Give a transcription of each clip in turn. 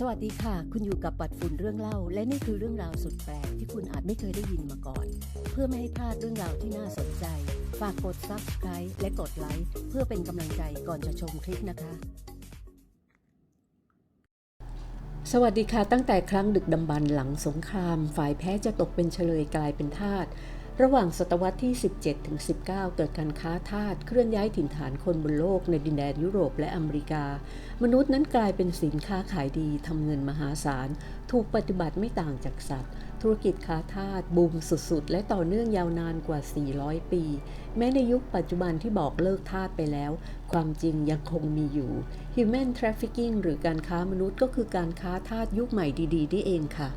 สวัสดีค่ะ คุณอยู่กับปัดฝุ่นเรื่องเล่า และนี่คือเรื่องราวสุดแปลกที่คุณอาจไม่เคยได้ยินมาก่อน เพื่อไม่ให้พลาดเรื่องราวที่น่าสนใจ ฝากกด subscribe และกดไลค์เพื่อเป็นกำลังใจก่อนจะชมคลิปนะคะ สวัสดีค่ะ ตั้งแต่ครั้งดึกดำบรรพ์หลังสงคราม ฝ่ายแพ้จะตกเป็นเฉลยกลายเป็นทาส ระหว่างศตวรรษที่ 17 ถึง 19 เกิดการค้าทาสเคลื่อนย้ายถิ่นฐานคนบนโลกในดินแดนยุโรปและอเมริกา มนุษย์นั้นกลายเป็นสินค้าขายดีทำเงินมหาศาล ถูกปฏิบัติไม่ต่างจากสัตว์ ธุรกิจค้าทาสบูมสุดๆ และต่อเนื่องยาวนานกว่า 400 ปี แม้ในยุคปัจจุบันที่บอกเลิกทาสไปแล้ว ความจริงยังคงมีอยู่ Human Trafficking หรือการค้ามนุษย์ก็คือการค้าทาสยุคใหม่ดีๆนี่เองค่ะ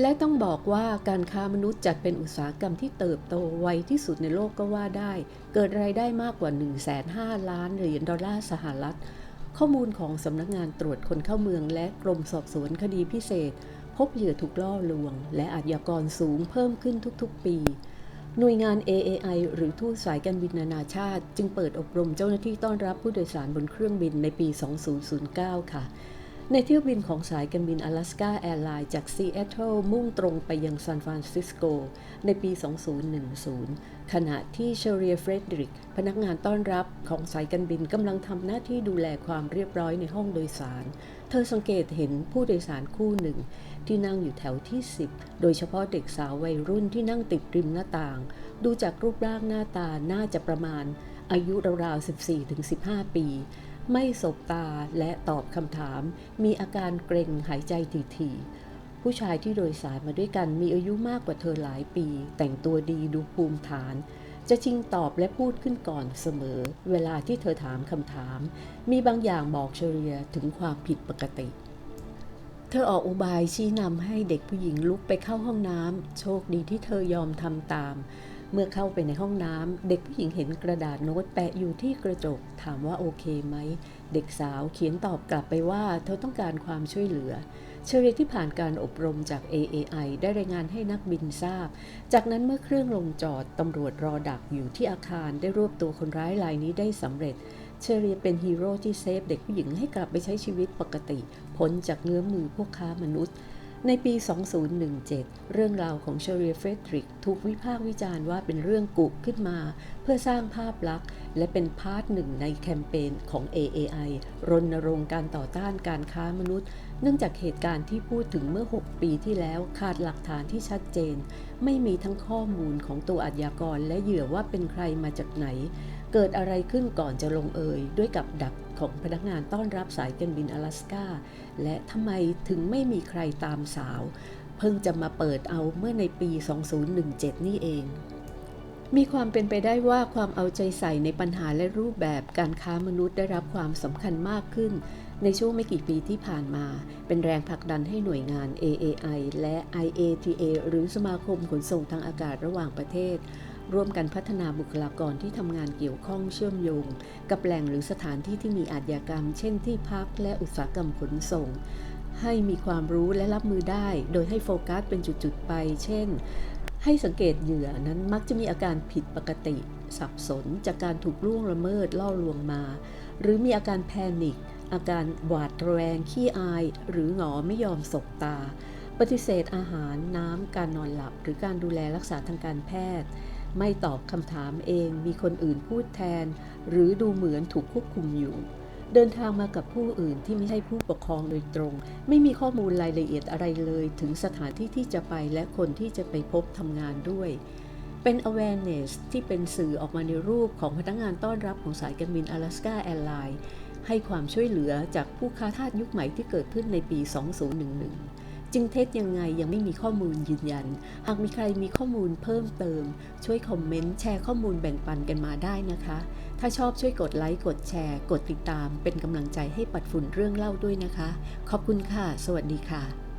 และต้องบอกว่าการค้ามนุษย์จัดเป็นอุตสาหกรรมที่เติบโตไวที่สุดในโลกก็ว่าได้ เกิดรายได้มากกว่า1,500ล้านเหรียญดอลลาร์สหรัฐ ข้อมูลของสำนักงานตรวจคนเข้าเมืองและกรมสอบสวนคดีพิเศษ พบเหยื่อถูกล่อลวง และอาชญากรสูงเพิ่มขึ้นทุกๆ ปี หน่วยงาน AAI หรือทูตสายการบินนานาชาติ จึงเปิดอบรมเจ้าหน้าที่ต้อนรับผู้โดยสารบนเครื่องบินในปี 2009 ค่ะ ในเที่ยวบินของสายการบิน Alaska Airlines จากซีแอตเทิลมุ่งตรงไปยังซานฟรานซิสโก ในปี 2010 ขณะที่เชเรียเฟรดริก พนักงานต้อนรับของสายการบินกำลังทำหน้าที่ดูแลความเรียบร้อยในห้องโดยสาร เธอสังเกตเห็นผู้โดยสารคู่หนึ่ง ที่นั่งอยู่แถวที่ 10 โดยเฉพาะเด็กสาววัยรุ่นที่นั่งติดริมหน้าต่าง ดูจากรูปร่างหน้าตาน่าจะประมาณอายุราวๆ 14-15 ปี ไม่สบตาและตอบคำถาม มีอาการเกรงหายใจถี่ๆ ผู้ชายที่โดยสารมาด้วยกันมีอายุมากกว่าเธอหลายปี แต่งตัวดีดูภูมิฐาน จะชิงตอบและพูดขึ้นก่อนเสมอ เวลาที่เธอถามคำถาม มีบางอย่างบอกเชเรียถึงความผิดปกติเธอออกอุบายชี้นำให้เด็กผู้หญิงลุกไปเข้าห้องน้ำโชคดีที่เธอยอมทำตาม เมื่อเข้าไปในห้องน้ำเด็กผู้หญิงเห็นกระดาษโน้ตแปะอยู่ที่กระจก ถามว่าโอเคไหม เด็กสาวเขียนตอบกลับไปว่าเธอต้องการความช่วยเหลือ เชเรียที่ผ่านการอบรมจาก AAI ได้รายงานให้นักบินทราบ จากนั้นเมื่อเครื่องลงจอดตำรวจรอดักอยู่ที่อาคารได้รวบตัวคนร้ายรายนี้ได้สำเร็จเชเรีเป็นฮีโร่ที่เซฟเด็กผู้หญิงให้กลับไปใช้ชีวิตปกติ พ้นจากเงื้อมมือพวกค้ามนุษย์ ในปี 2017 เรื่องราวของเชเรีเฟรดริกถูกวิพากษ์วิจารณ์ว่าเป็นเรื่องกุขึ้นมา เพื่อสร้างภาพลักษณ์ และเป็นพาร์ทหนึ่งในแคมเปญของ AAI รณรงค์การต่อต้านการค้ามนุษย์ เนื่องจากเหตุการณ์ที่พูดถึงเมื่อ 6 ปีที่แล้วขาดหลักฐานที่ชัดเจน ไม่มีทั้งข้อมูลของตัวอาชญากรและเหยื่อว่าเป็นใครมาจากไหน เกิดอะไรขึ้นก่อนจะลงเอยด้วยกับดัก ของพนักงานต้อนรับสายการบิน阿拉สกาและทำไมถึงไม่มีใครตามสาว เพิ่งจะมาเปิดเอาเมื่อในปี 2017 นี่เอง มีความเป็นไปได้ว่าความเอาใจใส่ในปัญหาและรูปแบบการค้ามนุษย์ได้รับความสำคัญมากขึ้น ในช่วงไม่กี่ปีที่ผ่านมา เป็นแรงผลักดันให้หน่วยงาน AAI และ IATA หรือสมาคมขนส่งทางอากาศระหว่างประเทศ ร่วมกันพัฒนาบุคลากรที่ทำงานเกี่ยวข้องเชื่อมโยง กับแหล่งหรือสถานที่ที่มีอาชญากรรม เช่นที่พักและอุตสาหกรรมขนส่ง ให้มีความรู้และรับมือได้ โดยให้โฟกัสเป็นจุด ๆ ไป เช่น ให้สังเกตเหยื่อนั้นมักจะมีอาการผิดปกติ สับสน จากการถูกล่วงละเมิดล่อลวงมา หรือมีอาการแพนิคอาการหวาดระแวงขี้อาย หรือหงอไม่ยอมสบตา ปฏิเสธอาหารน้ำการนอนหลับ หรือการดูแลรักษาทางการแพทย์ ไม่ตอบคำถามเองมีคนอื่นพูดแทน หรือดูเหมือนถูกควบคุมอยู่ เดินทางมากับผู้อื่นที่ไม่ใช่ผู้ปกครองโดยตรง ไม่มีข้อมูลรายละเอียดอะไรเลย ถึงสถานที่ที่จะไปและคนที่จะไปพบทำงานด้วย เป็น awareness ที่เป็นสื่อออกมาในรูปของพนักงานต้อนรับของสายการบิน Alaska Airlines ให้ความช่วยเหลือจากผู้ค้าทาสยุคใหม่ที่เกิดขึ้นในปี 2011 จึงเท็จยังไงยังไม่มีข้อมูลยืนยัน หากมีใครมีข้อมูลเพิ่มเติม ช่วยคอมเมนต์แชร์ข้อมูลแบ่งปันกันมาได้นะคะ ถ้าชอบช่วยกดไลค์กดแชร์ กดติดตาม เป็นกำลังใจให้ปัดฝุ่นเรื่องเล่าด้วยนะคะ ขอบคุณค่ะ สวัสดีค่ะ